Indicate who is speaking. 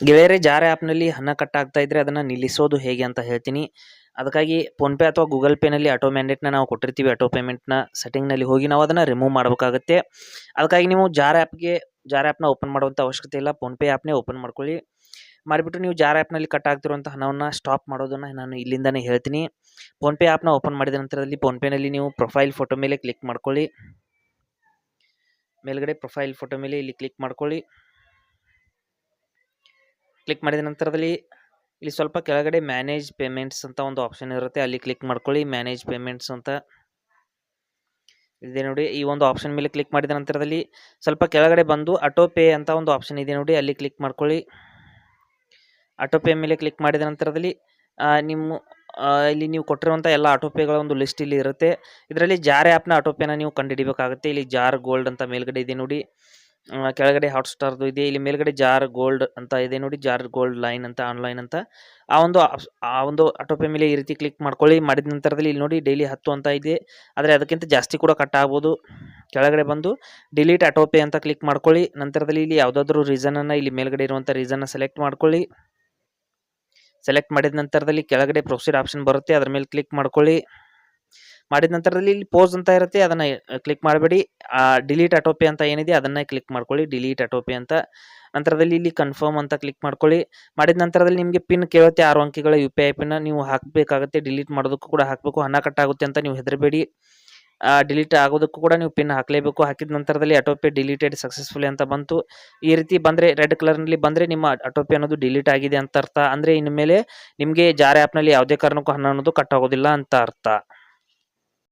Speaker 1: ಗೆಳೆಯರೇ, ಜಾರೆ ಆ್ಯಪ್ನಲ್ಲಿ ಹಣ ಕಟ್ ಆಗ್ತಾ ಇದ್ರೆ ಅದನ್ನು ನಿಲ್ಲಿಸೋದು ಹೇಗೆ ಅಂತ ಹೇಳ್ತೀನಿ. ಅದಕ್ಕಾಗಿ ಫೋನ್ಪೇ ಅಥವಾ ಗೂಗಲ್ ಪೇನಲ್ಲಿ ಆಟೋ ಮ್ಯಾಂಡೇಟ್ನ ನಾವು ಕೊಟ್ಟಿರ್ತೀವಿ. ಆಟೋ ಪೇಮೆಂಟ್ನ ಸೆಟ್ಟಿಂಗ್ನಲ್ಲಿ ಹೋಗಿ ನಾವು ಅದನ್ನು ರಿಮೂವ್ ಮಾಡಬೇಕಾಗುತ್ತೆ. ಅದಕ್ಕಾಗಿ ನೀವು ಜಾರ್ ಆ್ಯಪ್ಗೆ ಜಾರ್ ಆ್ಯಪ್ನ ಓಪನ್ ಮಾಡುವಂಥ ಅವಶ್ಯಕತೆ ಇಲ್ಲ. ಫೋನ್ಪೇ ಆ್ಯಪ್ನೇ ಓಪನ್ ಮಾಡ್ಕೊಳ್ಳಿ. ಮಾಡಿಬಿಟ್ಟು ನೀವು ಜಾರ್ ಆ್ಯಪ್ನಲ್ಲಿ ಕಟ್ ಆಗ್ತಿರುವಂಥ ಹಣವನ್ನು ಸ್ಟಾಪ್ ಮಾಡೋದನ್ನು ನಾನು ಇಲ್ಲಿಂದನೇ ಹೇಳ್ತೀನಿ. ಫೋನ್ಪೇ ಆ್ಯಪ್ನ ಓಪನ್ ಮಾಡಿದ ನಂತರದಲ್ಲಿ ಫೋನ್ಪೇನಲ್ಲಿ ನೀವು ಪ್ರೊಫೈಲ್ ಫೋಟೋ ಮೇಲೆ ಕ್ಲಿಕ್ ಮಾಡ್ಕೊಳ್ಳಿ. ಮೇಲ್ಗಡೆ ಪ್ರೊಫೈಲ್ ಫೋಟೋ ಮೇಲೆ ಇಲ್ಲಿ ಕ್ಲಿಕ್ ಮಾಡ್ಕೊಳ್ಳಿ. ಕ್ಲಿಕ್ ಮಾಡಿದ ನಂತರದಲ್ಲಿ ಇಲ್ಲಿ ಸ್ವಲ್ಪ ಕೆಳಗಡೆ ಮ್ಯಾನೇಜ್ ಪೇಮೆಂಟ್ಸ್ ಅಂತ ಒಂದು ಆಪ್ಷನ್ ಇರುತ್ತೆ. ಅಲ್ಲಿ ಕ್ಲಿಕ್ ಮಾಡ್ಕೊಳ್ಳಿ ಮ್ಯಾನೇಜ್ ಪೇಮೆಂಟ್ಸ್ ಅಂತ. ಇದೆ ನೋಡಿ, ಈ ಒಂದು ಆಪ್ಷನ್ ಮೇಲೆ ಕ್ಲಿಕ್ ಮಾಡಿದ ನಂತರದಲ್ಲಿ ಸ್ವಲ್ಪ ಕೆಳಗಡೆ ಬಂದು ಆಟೋ ಪೇ ಅಂತ ಒಂದು ಆಪ್ಷನ್ ಇದೆ ನೋಡಿ, ಅಲ್ಲಿ ಕ್ಲಿಕ್ ಮಾಡ್ಕೊಳ್ಳಿ. ಆಟೋ ಪೇ ಮೇಲೆ ಕ್ಲಿಕ್ ಮಾಡಿದ ನಂತರದಲ್ಲಿ ನಿಮ್ಮ ಇಲ್ಲಿ ನೀವು ಕೊಟ್ಟಿರುವಂಥ ಎಲ್ಲ ಆಟೋ ಪೇಗಳ ಒಂದು ಲಿಸ್ಟ್ ಇಲ್ಲಿ ಇರುತ್ತೆ. ಇದರಲ್ಲಿ ಜಾರ್ ಆ್ಯಪ್ನ ಆಟೋ ಪೇನ ನೀವು ಕಂಡುಹಿಡಿಬೇಕಾಗುತ್ತೆ. ಇಲ್ಲಿ ಜಾರ್ ಗೋಲ್ಡ್ ಅಂತ ಮೇಲ್ಗಡೆ ಇದೆ ನೋಡಿ. ಕೆಳಗಡೆ ಹಾಟ್ ಹಾಟ್ಸ್ಟಾರ್ದು ಇದೆ. ಇಲ್ಲಿ ಮೇಲ್ಗಡೆ ಜಾರ್ ಗೋಲ್ಡ್ ಅಂತ ಇದೆ ನೋಡಿ. ಜಾರ್ ಗೋಲ್ಡ್ ಲೈನ್ ಅಂತ ಆನ್ಲೈನ್ ಅಂತ. ಆ ಒಂದು ಆ ಒಂದು ಆಟೋ ಪೇ ಮೇಲೆ ಈ ರೀತಿ ಕ್ಲಿಕ್ ಮಾಡ್ಕೊಳ್ಳಿ. ಮಾಡಿದ ನಂತರದಲ್ಲಿ ಇಲ್ಲಿ ನೋಡಿ ಡೈಲಿ ಹತ್ತು ಅಂತ ಇದೆ. ಆದರೆ ಅದಕ್ಕಿಂತ ಜಾಸ್ತಿ ಕೂಡ ಕಟ್ ಆಗ್ಬೋದು ಕೆಳಗಡೆ ಬಂದು ಡಿಲೀಟ್ ಆಟೋ ಪೇ ಅಂತ ಕ್ಲಿಕ್ ಮಾಡ್ಕೊಳ್ಳಿ. ನಂತರದಲ್ಲಿ ಇಲ್ಲಿ ಯಾವುದಾದ್ರೂ ರೀಸನನ್ನು ಇಲ್ಲಿ ಮೇಲ್ಗಡೆ ಇರುವಂಥ ರೀಸನ್ನ ಸೆಲೆಕ್ಟ್ ಮಾಡ್ಕೊಳ್ಳಿ. ಸೆಲೆಕ್ಟ್ ಮಾಡಿದ ನಂತರದಲ್ಲಿ ಕೆಳಗಡೆ ಪ್ರೊಸೀಡ್ ಆಪ್ಷನ್ ಬರುತ್ತೆ. ಅದ್ರ ಮೇಲೆ ಕ್ಲಿಕ್ ಮಾಡ್ಕೊಳ್ಳಿ. ಮಾಡಿದ ನಂತರದಲ್ಲಿ ಇಲ್ಲಿ ಪೋಸ್ ಅಂತ ಇರುತ್ತೆ, ಅದನ್ನ ಕ್ಲಿಕ್ ಮಾಡಬೇಡಿ. ಡಿಲೀಟ್ ಅಟೋಪಿ ಅಂತ ಏನಿದೆ, ಅದನ್ನ ಕ್ಲಿಕ್ ಮಾಡ್ಕೊಳ್ಳಿ. ಡಿಲೀಟ್ ಅಟೋಪಿ ಅಂತ ನಂತರದಲ್ಲಿ ಇಲ್ಲಿ ಕನ್ಫರ್ಮ್ ಅಂತ ಕ್ಲಿಕ್ ಮಾಡ್ಕೊಳ್ಳಿ. ಮಾಡಿದ ನಂತರದಲ್ಲಿ ನಿಮಗೆ ಪಿನ್ ಕೇಳುತ್ತೆ, ಆರು ಅಂಕಿಗಳ ಯು ಪಿ ಐ ಪಿನ್ ನೀವು ಹಾಕಬೇಕಾಗುತ್ತೆ ಡಿಲೀಟ್ ಮಾಡೋದಕ್ಕೂ ಕೂಡ ಹಾಕಬೇಕು. ಹಣ ಕಟ್ಟಾಗುತ್ತೆ ಅಂತ ನೀವು ಹೆದರಬೇಡಿ. ಡಿಲೀಟ್ ಆಗೋದಕ್ಕೂ ಕೂಡ ನೀವು ಪಿನ್ ಹಾಕಲೇಬೇಕು. ಹಾಕಿದ ನಂತರದಲ್ಲಿ ಅಟೋಪಿ ಡಿಲೀಟೆಡ್ ಸಕ್ಸಸ್ಫುಲಿ ಅಂತ ಬಂತು. ಈ ರೀತಿ ಬಂದರೆ, ರೆಡ್ ಕಲರ್ನಲ್ಲಿ ಬಂದರೆ ನಿಮ್ಮ ಅಟೋಪಿ ಅನ್ನೋದು ಡಿಲೀಟ್ ಆಗಿದೆ ಅಂತ ಅರ್ಥ. ಅಂದರೆ ಇನ್ನು ಮೇಲೆ ನಿಮಗೆ ಜಾರ್ ಆ್ಯಪ್ನಲ್ಲಿ ಯಾವುದೇ ಕಾರಣಕ್ಕೂ ಹಣ ಅನ್ನೋದು ಕಟ್ ಆಗೋದಿಲ್ಲ ಅಂತ ಅರ್ಥ.